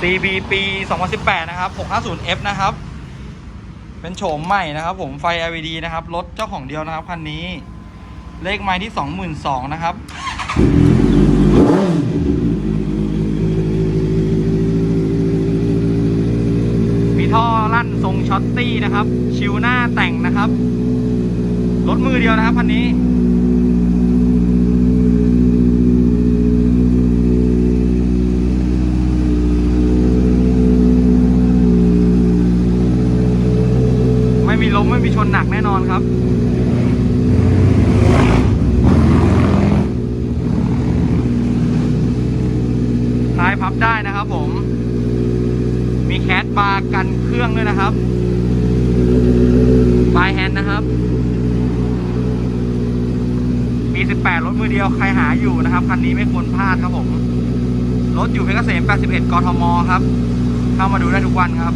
CB ปี 2018 นะครับ 650F นะครับ เป็นโฉมใหม่นะครับ ผมไฟ LED นะครับ รถเจ้าของเดียวนะครับคันนี้ เลขไม้ที่ 22,000นะครับ มีท่อลั่นทรงช็อตตี้นะครับ ชิวหน้าแต่งนะครับ รถมือเดียวนะครับคันนี้ มีล้มไม่มีชนหนักแน่นอนครับท้ายพับได้นะครับผม มีแคสบาร์กันเครื่องด้วยนะครับปลายแฮนด์นะครับมี18 รถมือเดียวใครหาอยู่นะครับ คันนี้ไม่ควรพลาดครับผม รถอยู่เพชรเกษม81 กทม ครับ เข้ามาดูได้ทุกวันครับ